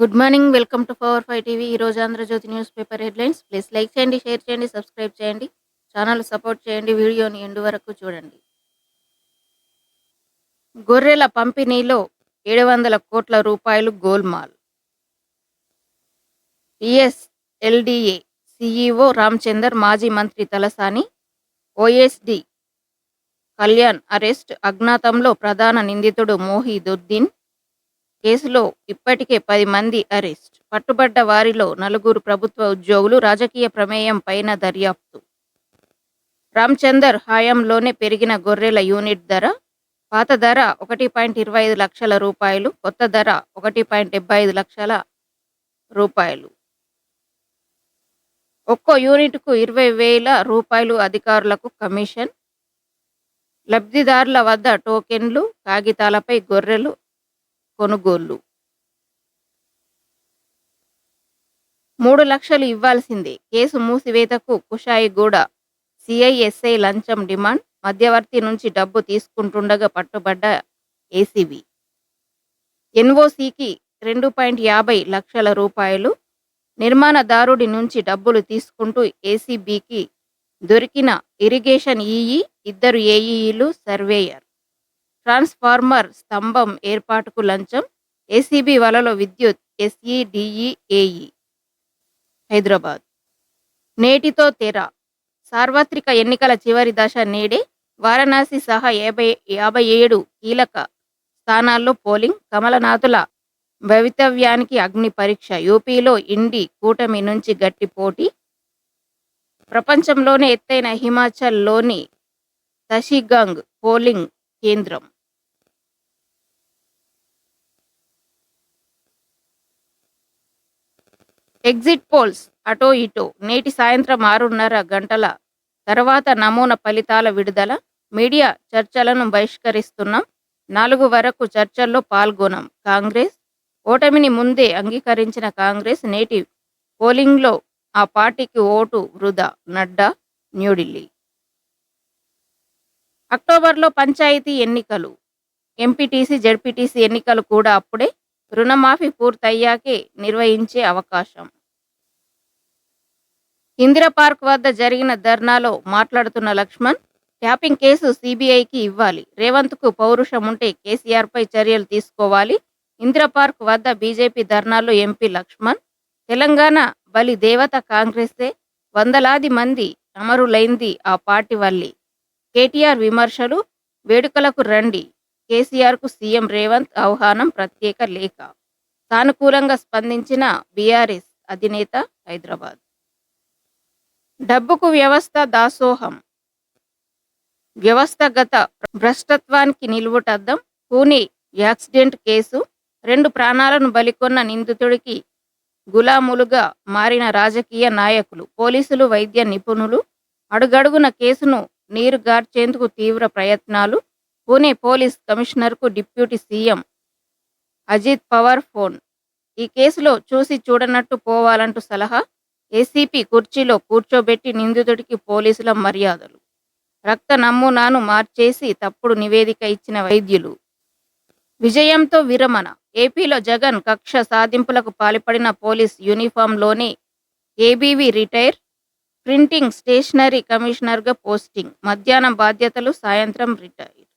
Good morning welcome to power five TV. రోజు Andhrajyothy newspaper headlines. Please like చేయండి share చేయండి subscribe చేయండి. Channel support చేయండి వీడియోని ఎండు వరకు చూడండి. గొర్రెల పంపిణీలో ఏడు వందల కోట్ల రూపాయలు గోల్మాల్. పిఎస్ఎల్డిఏ సిఈఓ రామచందర్ మాజీ మంత్రి తలసాని ఓఎస్డి కళ్యాణ్ అరెస్ట్ అజ్ఞాతంలో ప్రధాన నిందితుడు మోహిదుద్దీన్ కేసులో ఇప్పటికే పది మంది అరెస్ట్. పట్టుబడ్డ వారిలో నలుగురు ప్రభుత్వ ఉద్యోగులు రాజకీయ ప్రమేయం పైన దర్యాప్తు. రామచందర్ హయాంలోనే పెరిగిన గొర్రెల యూనిట్ ధర పాత ధర ఒకటి పాయింట్ ఇరవై ఐదు లక్షల రూపాయలు కొత్త ధర ఒకటి పాయింట్ డెబ్బై ఐదు లక్షల రూపాయలు. ఒక్కో యూనిట్కు ఇరవై వేల రూపాయలు అధికారులకు కమిషన్. లబ్ధిదారుల వద్ద టోకెన్లు కాగితాలపై గొర్రెలు కొనుగోళ్ళు. మూడు లక్షలు ఇవ్వాల్సిందే. కేసు మూసివేతకు కుషాయిగూడ సిఐఎస్ఐ లంచం డిమాండ్. మధ్యవర్తి నుంచి డబ్బు తీసుకుంటుండగా పట్టుబడ్డ ఏసీబీ. ఎన్ఓసికి రెండు పాయింట్ యాభై లక్షల రూపాయలు. నిర్మాణదారుడి నుంచి డబ్బులు తీసుకుంటూ ఏసీబీకి దొరికిన ఇరిగేషన్ ఈఈ ఇద్దరు ఏఈలు సర్వేయర్. ట్రాన్స్ఫార్మర్ స్తంభం ఏర్పాటుకు లంచం. ఏసీబీ వలలో విద్యుత్ ఎస్ఈడిఈఏఈ. హైదరాబాద్. నేటితో తెర. సార్వత్రిక ఎన్నికల చివరి దశ నేడే. వారణాసి సహా యాభై యాభై ఏడు కీలక స్థానాల్లో పోలింగ్. కమలనాథుల భవితవ్యానికి అగ్ని పరీక్ష. యూపీలో ఇండి కూటమి నుంచి గట్టి పోటీ. ప్రపంచంలోనే ఎత్తైన హిమాచల్లోని తషిగంగ్ పోలింగ్ కేంద్రం. ఎగ్జిట్ పోల్స్ అటో ఇటో. నేటి సాయంత్రం ఆరున్నర గంటల తర్వాత నమూనా ఫలితాల విడుదల. మీడియా చర్చలను బహిష్కరిస్తున్నాం. నాలుగు వరకు చర్చల్లో పాల్గొనం. కాంగ్రెస్ ఓటమిని ముందే అంగీకరించిన కాంగ్రెస్ నేటి పోలింగ్లో ఆ పార్టీకి ఓటు వృధా. నడ్డా న్యూఢిల్లీ. అక్టోబర్లో పంచాయతీ ఎన్నికలు. ఎంపీటీసీ జడ్పీటీసీ ఎన్నికలు కూడా అప్పుడే రుణమాఫీ పూర్తయ్యాకే నిర్వహించే అవకాశం. ఇందిరా పార్క్ వద్ద జరిగిన ధర్నాలో మాట్లాడుతున్న లక్ష్మణ్ ట్యాపింగ్ కేసు సిబిఐకి ఇవ్వాలి. రేవంత్కు పౌరుషం ఉంటే కేసీఆర్పై చర్యలు తీసుకోవాలి. ఇందిరా పార్క్ వద్ద బీజేపీ ధర్నాలో ఎంపీ లక్ష్మణ్ తెలంగాణ బలి దేవత కాంగ్రెసే. వందలాది మంది అమరులైంది ఆ పార్టీ వల్లి. కేటీఆర్ విమర్శలు వేడుకలకు రండి. కేసీఆర్కు సీఎం రేవంత్ ఆహ్వానం ప్రత్యేక లేఖ. సానుకూలంగా స్పందించిన బీఆర్ఎస్ అధినేత హైదరాబాద్. డబ్బుకు వ్యవస్థ దాసోహం. వ్యవస్థగత భ్రష్టత్వానికి నిలువుటద్దం పూణే యాక్సిడెంట్ కేసు. రెండు ప్రాణాలను బలికొన్న నిందితుడికి గులాములుగా మారిన రాజకీయ నాయకులు పోలీసులు వైద్య నిపుణులు అడుగడుగున కేసును నీరుగార్చేందుకు తీవ్ర ప్రయత్నాలు. Pune police కమిషనర్కు deputy CM Ajit Pawar phone. ఈ కేసులో చూసి చూడనట్టు పోవాలంటూ సలహా ఏసీపీ కుర్చీలో కూర్చోబెట్టి నిందితుడికి పోలీసుల మర్యాదలు. రక్త నమూనాను మార్చేసి తప్పుడు నివేదిక ఇచ్చిన వైద్యులు. విజయంతో విరమణ. ఏపీలో జగన్ కక్ష సాధింపులకు పాల్పడిన పోలీస్ యూనిఫామ్లోనే ఏబీవి రిటైర్ ప్రింటింగ్ స్టేషనరీ కమిషనర్గా పోస్టింగ్. మధ్యాహ్నం బాధ్యతలు సాయంత్రం రిటైర్.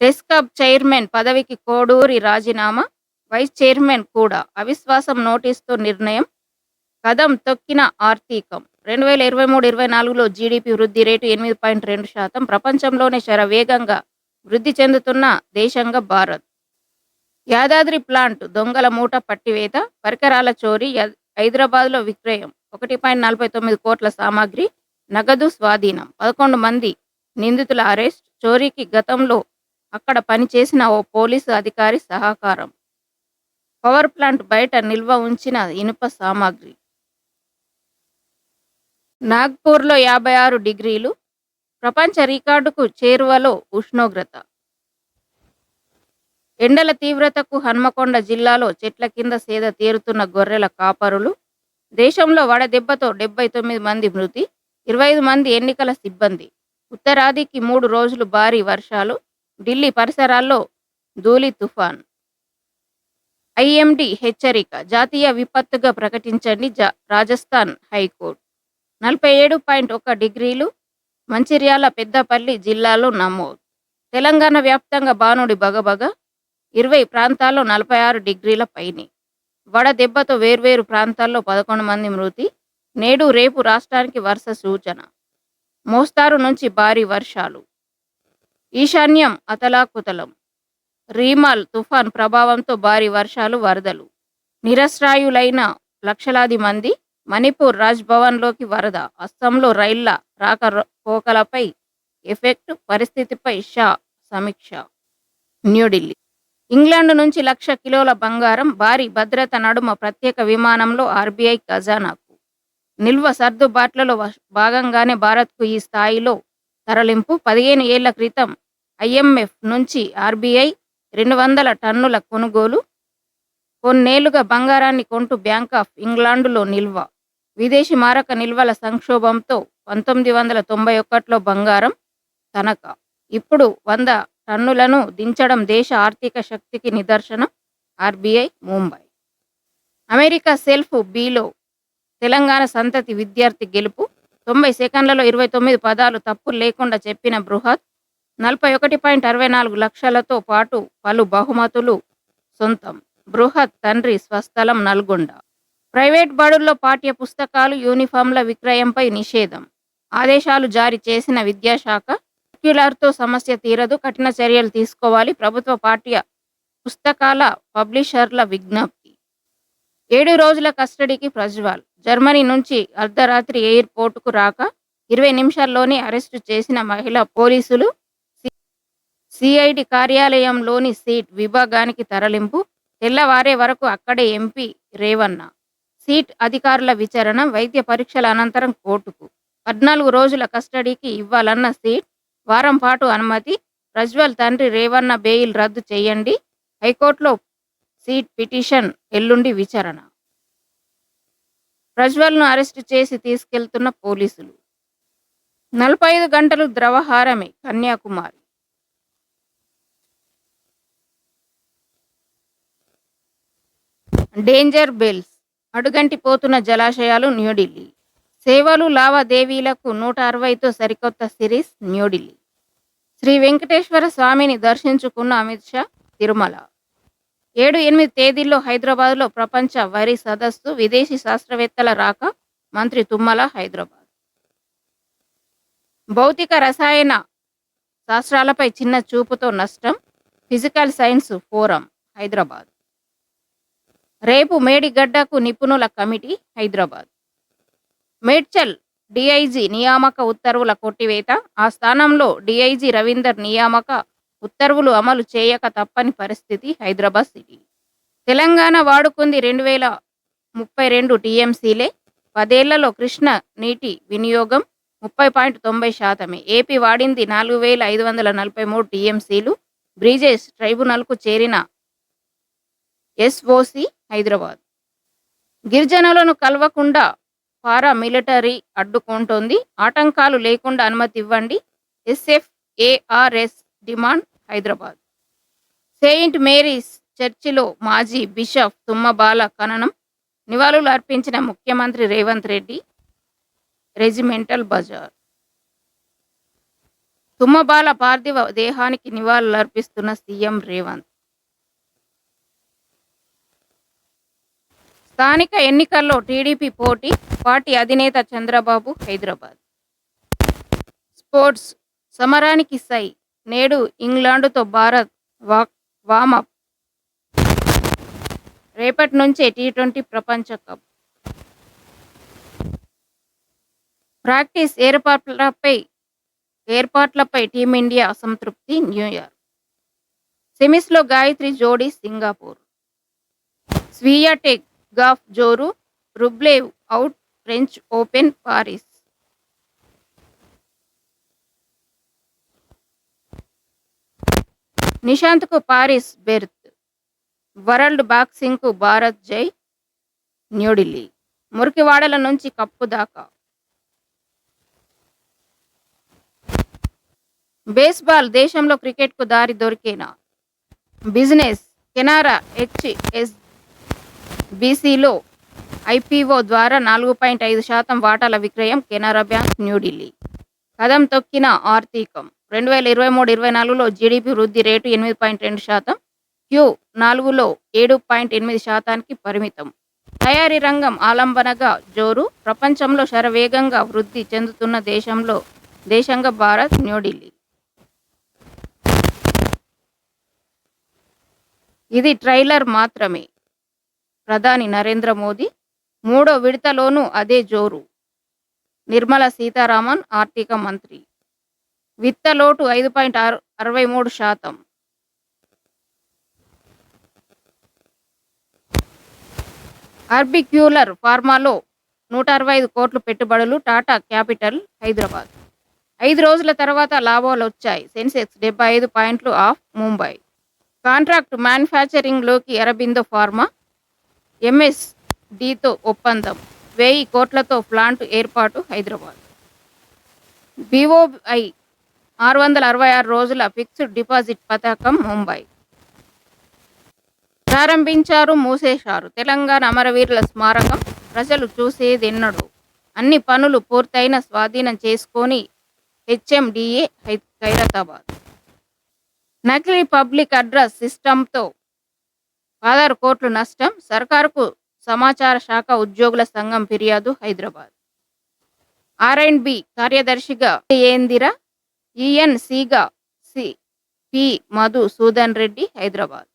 టెస్కాబ్ చైర్మన్ పదవికి కోడూరి రాజీనామా వైస్ చైర్మన్ కూడా అవిశ్వాసం నోటీసుతో నిర్ణయం కదం తొక్కిన ఆర్థికం. రెండు వేల ఇరవై మూడు ఇరవై నాలుగులో జీడిపి వృద్ధి రేటు ఎనిమిది పాయింట్ రెండు శాతం ప్రపంచంలోనే శరవేగంగా వృద్ధి చెందుతున్న దేశంగా భారత్. యాదాద్రి ప్లాంట్ దొంగల మూట పట్టివేత పరికరాల చోరీ హైదరాబాద్లో విక్రయం ఒకటి పాయింట్ నలభై తొమ్మిది కోట్ల సామాగ్రి నగదు స్వాధీనం పదకొండు మంది నిందితుల అరెస్ట్ చోరీకి గతంలో అక్కడ పనిచేసిన ఓ పోలీసు అధికారి సహకారం. పవర్ ప్లాంట్ బయట నిల్వ ఉంచిన ఇనుప సామాగ్రి. నాగ్పూర్లో యాభై ఆరు డిగ్రీలు ప్రపంచ రికార్డుకు చేరువలో ఉష్ణోగ్రత. ఎండల తీవ్రతకు హన్మకొండ జిల్లాలో చెట్ల కింద సేద తీరుతున్న గొర్రెల కాపరులు దేశంలో వడదెబ్బతో డెబ్బై తొమ్మిది మంది మృతి ఇరవై ఐదు మంది ఎన్నికల సిబ్బంది. ఉత్తరాదికి మూడు రోజులు భారీ వర్షాలు ఢిల్లీ పరిసరాల్లో ధూళి తుఫాన్. ఐఎండి హెచ్చరిక జాతీయ విపత్తుగా ప్రకటించండి జా రాజస్థాన్ హైకోర్టు. నలభై ఏడు పాయింట్ ఒక డిగ్రీలు మంచిర్యాల పెద్దపల్లి జిల్లాలో నమోదు. తెలంగాణ వ్యాప్తంగా బాణుడి బగబగ ఇరవై ప్రాంతాల్లో నలభై ఆరు డిగ్రీల పైనే. వడదెబ్బతో వేర్వేరు ప్రాంతాల్లో పదకొండు మంది మృతి. నేడు రేపు రాష్ట్రానికి వరుస సూచన. మోస్తారు నుంచి భారీ వర్షాలు. ఈశాన్యం అతలాకుతలం. రీమాల్ తుఫాన్ ప్రభావంతో భారీ వర్షాలు వరదలు. నిరశ్రాయులైన లక్షలాది మంది మణిపూర్ రాజ్ భవన్లోకి వరద. అస్సాంలో రైళ్ళ రాక పోకలపై ఎఫెక్ట్ పరిస్థితిపై షా సమీక్ష. న్యూఢిల్లీ. ఇంగ్లాండ్ నుంచి లక్ష కిలోల బంగారం భారీ భద్రత నడుమ ప్రత్యేక విమానంలో ఆర్బీఐ ఖజానాకు. నిల్వ సర్దుబాట్లలో భాగంగానే భారత్కు ఈ స్థాయిలో తరలింపు పదిహేను ఏళ్ళ క్రితం ఐఎంఎఫ్ నుంచి ఆర్బీఐ రెండు వందల టన్నుల కొనుగోలు కొన్నేళ్ళుగా బంగారాన్ని కొంటూ బ్యాంక్ ఆఫ్ ఇంగ్లాండులో నిల్వ. విదేశీ మారక నిల్వల సంక్షోభంతో పంతొమ్మిది వందల తొంభై ఒకటిలో బంగారం తనఖా. ఇప్పుడు వంద టన్నులను దించడం దేశ ఆర్థిక శక్తికి నిదర్శనం ఆర్బీఐ ముంబై. అమెరికా సెల్ఫ్ బీలో తెలంగాణ సంతతి విద్యార్థి గెలుపు. తొంభై సెకండ్లలో ఇరవై తొమ్మిది పదాలు తప్పులు లేకుండా చెప్పిన బృహత్ నలభై ఒకటి పాయింట్ అరవై నాలుగు లక్షలతో పాటు పలు బహుమతులు సొంతం. బృహత్ తండ్రి స్వస్థలం నల్గొండ. ప్రైవేట్ బడుల్లో పాఠ్య పుస్తకాలు యూనిఫామ్ల విక్రయంపై నిషేధం. ఆదేశాలు జారీ చేసిన విద్యాశాఖ సర్క్యులర్తో సమస్య తీరదు కఠిన చర్యలు తీసుకోవాలి ప్రభుత్వ పాఠ్య పుస్తకాల పబ్లిషర్ల విజ్ఞప్తి. ఏడు రోజుల కస్టడీకి ప్రజ్వాల్. జర్మనీ నుంచి అర్ధరాత్రి ఎయిర్పోర్టుకు రాక ఇరవై నిమిషాల్లోనే అరెస్టు చేసిన మహిళా పోలీసులు సిఐడి కార్యాలయంలోని సీట్ విభాగానికి తరలింపు తెల్లవారే వరకు అక్కడే ఎంపీ రేవన్న. సీట్ అధికారుల విచారణ వైద్య పరీక్షల అనంతరం కోర్టుకు. పద్నాలుగు రోజుల కస్టడీకి ఇవ్వాలన్న సీట్ వారం పాటు అనుమతి ప్రజ్వల్ తండ్రి రేవన్న బెయిల్ రద్దు చేయండి హైకోర్టులో సీట్ పిటిషన్ ఎల్లుండి విచారణ. ప్రజ్వల్ను అరెస్టు చేసి తీసుకెళ్తున్న పోలీసులు. నలభై ఐదు గంటలు ద్రవహారమే కన్యాకుమారి. డేంజర్ బెల్స్ అడుగంటిపోతున్న జలాశయాలు న్యూఢిల్లీ సేవలు లావాదేవీలకు నూట అరవైతో సరికొత్త సిరీస్ న్యూఢిల్లీ శ్రీ వెంకటేశ్వర స్వామిని దర్శించుకున్న అమిత్ షా తిరుమల. ఏడు ఎనిమిది తేదీల్లో హైదరాబాద్లో ప్రపంచ వరి సదస్సు విదేశీ శాస్త్రవేత్తల రాక మంత్రి తుమ్మల హైదరాబాద్. భౌతిక రసాయన శాస్త్రాలపై చిన్న చూపుతో నష్టం ఫిజికల్ సైన్స్ ఫోరం హైదరాబాద్. రేపు మేడిగడ్డకు నిపుణుల కమిటీ హైదరాబాద్. మేడ్చల్ డిఐజీ నియామక ఉత్తర్వుల కొట్టివేత ఆ స్థానంలో డిఐజీ రవీందర్ నియామక ఉత్తర్వులు అమలు చేయక తప్పని పరిస్థితి హైదరాబాద్ సిటీ. తెలంగాణ వాడుకుంది రెండు వేల ముప్పై రెండు టీఎంసీలే పదేళ్ళలో కృష్ణ నీటి వినియోగం ముప్పై పాయింట్ తొంభై శాతమే ఏపీ వాడింది నాలుగు వేల ఐదు వందల నలభై మూడు టీఎంసీలు బ్రిజేష్ ట్రైబునల్కు చేరిన ఎస్ఓసి హైదరాబాద్. గిరిజనులను కలవకుండా పారా మిలిటరీ అడ్డుకుంటోంది. ఆటంకాలు లేకుండా అనుమతి ఇవ్వండి. SF ARS demand Hyderabad. Saint Mary's చర్చిలో మాజీ బిషప్ తుమ్మబాల ఖననం. నివాళులు అర్పించిన ముఖ్యమంత్రి రేవంత్ రెడ్డి రెజిమెంటల్ బజార్. తుమ్మబాల పార్థివ దేహానికి నివాళులు అర్పిస్తున్న సీఎం రేవంత్. స్థానిక ఎన్నికల్లో టీడీపీ పోటీ పార్టీ అధినేత చంద్రబాబు హైదరాబాద్. స్పోర్ట్స్ సమరానికి సై నేడు ఇంగ్లాండుతో భారత్ వా వామప్. రేపటి నుంచే టీ ట్వంటీ ప్రపంచ కప్. ప్రాక్టీస్ ఏర్పాట్లపై ఏర్పాట్లపై టీమిండియా అసంతృప్తి న్యూయార్క్. సెమీస్లో గాయత్రి జోడీ సింగపూర్. స్వీయ టెక్ గాఫ్ జోరు Rublev out French Open Paris. నిశాంత్కు Paris berth. World బాక్సింగ్కు భారత్ జై. న్యూఢిల్లీ. మురికివాడల నుంచి కప్పు దాకా. బేస్బాల్ దేశంలో క్రికెట్కు దారి దొరికేనా? బిజినెస్ కెనారా హెచ్ఎస్ బీసీలో ఐపీఓ ద్వారా నాలుగు పాయింట్ ఐదు శాతం వాటాల విక్రయం కెనరా బ్యాంక్ న్యూఢిల్లీ. కదం తొక్కిన ఆర్థికం. రెండు వేల ఇరవై మూడు ఇరవై నాలుగులో జీడిపి వృద్ధి రేటు ఎనిమిది పాయింట్ రెండు శాతం. క్యూ నాలుగులో ఏడు పాయింట్ ఎనిమిది శాతానికి పరిమితం. తయారీ రంగం ఆలంబనగా జోరు. ప్రపంచంలో శరవేగంగా వృద్ధి చెందుతున్న దేశంలో దేశంగా భారత్ న్యూఢిల్లీ. ఇది ట్రైలర్ మాత్రమే. ప్రధాని నరేంద్ర మోదీ మూడో విడతలోనూ అదే జోరు. నిర్మల సీతారామన్ ఆర్థిక మంత్రి. విత్తలోటు ఐదు పాయింట్ ఆరు అరవై మూడు శాతం. ఆర్బిక్యూలర్ ఫార్మాలో నూట అరవై ఐదు కోట్లు పెట్టుబడులు టాటా క్యాపిటల్ హైదరాబాద్. ఐదు రోజుల తర్వాత లాభాలు వచ్చాయి. సెన్సెక్స్ డెబ్బై ఐదు పాయింట్లు ఆఫ్ ముంబై. కాంట్రాక్ట్ మ్యానుఫ్యాక్చరింగ్లోకి అరబిందో ఫార్మా ఎంఎస్ డితో ఒప్పందం. వెయ్యి కోట్లతో ప్లాంట్ ఏర్పాటు హైదరాబాద్. బీఓఐ ఆరు వందల అరవై ఆరు రోజుల ఫిక్స్డ్ డిపాజిట్ పథకం ముంబై. ప్రారంభించారు మూసేశారు. తెలంగాణ అమరవీరుల స్మారకం ప్రజలు చూసేదెన్నడు. అన్ని పనులు పూర్తయిన స్వాధీనం చేసుకొని హెచ్ఎండిఏ హై హైదరాబాద్. నకిలీ పబ్లిక్ అడ్రస్ సిస్టంతో పదహారు కోట్లు నష్టం సర్కారుకు సమాచార శాఖ ఉద్యోగుల సంఘం ఫిర్యాదు హైదరాబాద్. ఆర్ అండ్ బి కార్యదర్శిగా ఏందిరా ఈఎన్సిగా సి పి మధు సూదన్ రెడ్డి హైదరాబాద్.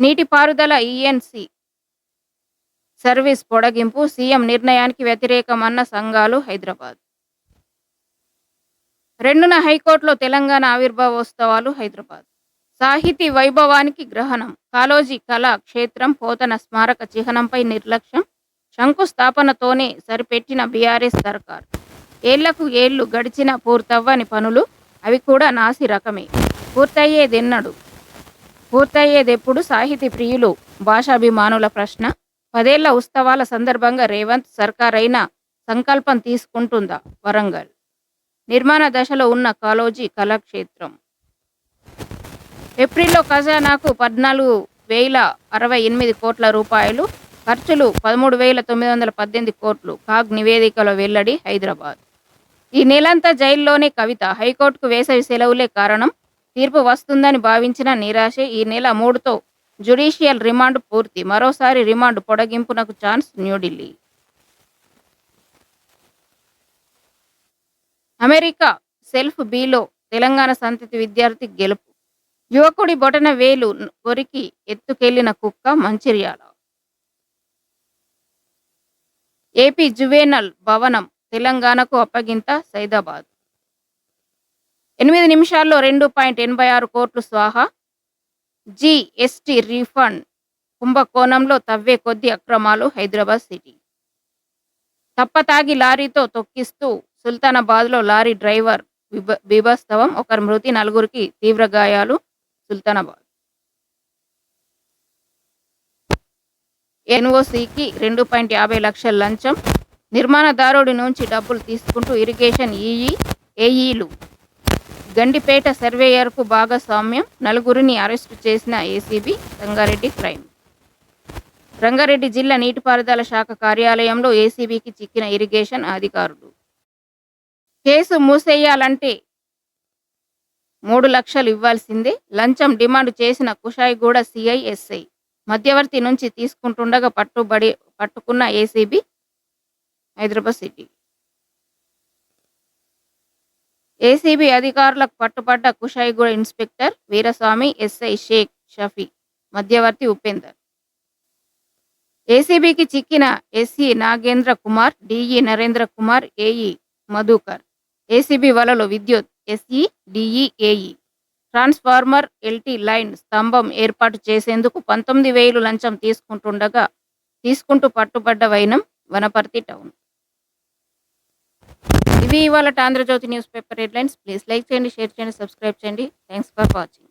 నీటిపారుదల ఈఎన్సి సర్వీస్ పొడగింపు సీఎం నిర్ణయానికి వ్యతిరేకమన్న సంఘాలు హైదరాబాద్. రెండున హైకోర్టులో తెలంగాణ ఆవిర్భావోత్సవాలు హైదరాబాద్. సాహితీ వైభవానికి గ్రహణం. కాలోజీ కళా క్షేత్రం పోతన స్మారక చిహ్నంపై నిర్లక్ష్యం. శంకుస్థాపనతోనే సరిపెట్టిన బీఆర్ఎస్ సర్కార్. ఏళ్ళకు ఏళ్ళు గడిచిన పూర్తవ్వని పనులు అవి కూడా నాసి రకమే. పూర్తయ్యేదెన్నడు? పూర్తయ్యేదెప్పుడు సాహితీ ప్రియులు? భాషాభిమానుల ప్రశ్న. పదేళ్ళ ఉత్సవాల సందర్భంగా రేవంత్ సర్కార్ అయిన సంకల్పం తీసుకుంటుందా? వరంగల్. నిర్మాణ దశలో ఉన్న కాలోజీ కళాక్షేత్రం. ఏప్రిల్లో ఖజానాకు పద్నాలుగు వేల అరవై ఎనిమిది కోట్ల రూపాయలు ఖర్చులు పదమూడు వేల తొమ్మిది వందల పద్దెనిమిది కోట్లు. కాగ్ నివేదికలో వెల్లడి హైదరాబాద్. ఈ నెలంతా జైల్లోనే కవిత. హైకోర్టుకు వేసవి సెలవులే కారణం. తీర్పు వస్తుందని భావించిన నిరాశ ఈ నెల మూడుతో జ్యుడిషియల్ రిమాండ్ పూర్తి. మరోసారి రిమాండ్ పొడగింపునకు ఛాన్స్ న్యూఢిల్లీ. అమెరికా సెల్ఫ్ బీలో తెలంగాణ సంతతి విద్యార్థి గెలుపు. యువకుడి బొటన వేలు కొరికి ఎత్తుకెళ్ళిన కుక్క మంచిర్యాల. ఏపీ జువేనల్ భవనం తెలంగాణకు అప్పగింత సైదాబాద్. ఎనిమిది నిమిషాల్లో రెండు పాయింట్ ఎనభై ఆరు కోట్లు స్వాహా. జిఎస్టి రీఫండ్ కుంభకోణంలో తవ్వే కొద్ది అక్రమాలు హైదరాబాద్ సిటీ. తప్పతాగి లారీతో తొక్కిస్తూ సుల్తానాబాద్లో లారీ డ్రైవర్ బీభత్సవం ఒకరి మృతి నలుగురికి తీవ్ర గాయాలు. సుల్తానాబాద్. ఎన్ఓసికి రెండు పాయింట్ యాభై లక్షల లంచం. నిర్మాణదారుడి నుంచి డబ్బులు తీసుకుంటూ ఇరిగేషన్ ఈఈ ఏఈలు. గండిపేట సర్వేయర్కు భాగస్వామ్యం. నలుగురిని అరెస్టు చేసిన ఏసీబీ రంగారెడ్డి క్రైమ్. రంగారెడ్డి జిల్లా నీటిపారుదల శాఖ కార్యాలయంలో ఏసీబీకి చిక్కిన ఇరిగేషన్ అధికారులు. కేసు మూసేయాలంటే మూడు లక్షలు ఇవ్వాల్సిందే. లంచం డిమాండ్ చేసిన కుషాయిగూడ సిఐఎస్ఐ మధ్యవర్తి నుంచి తీసుకుంటుండగా పట్టుబడి పట్టుకున్న ఏసీబీ హైదరాబాద్ సిటీ. ఏసీబీ అధికారులకు పట్టుబడ్డ కుషాయిగూడ ఇన్స్పెక్టర్ వీరస్వామి ఎస్ఐ షేక్ షఫీ మధ్యవర్తి ఉపేందర్. ఏసీబీకి చిక్కిన SC Nagendra Kumar DE Narendra Kumar AE Madhukar. ACB వలలో విద్యుత్ SE DE transformer LT line స్తంభం ఏర్పాటు చేసేందుకు పంతొమ్మిది వేలు లంచం తీసుకుంటుండగా తీసుకుంటూ పట్టుబడ్డ వైనం వనపర్తి టౌన్. ఇవి ఇవాళ Andhrajyothy newspaper headlines. Please like చేయండి షేర్ చేయండి సబ్స్క్రైబ్ చేయండి. Thanks for watching.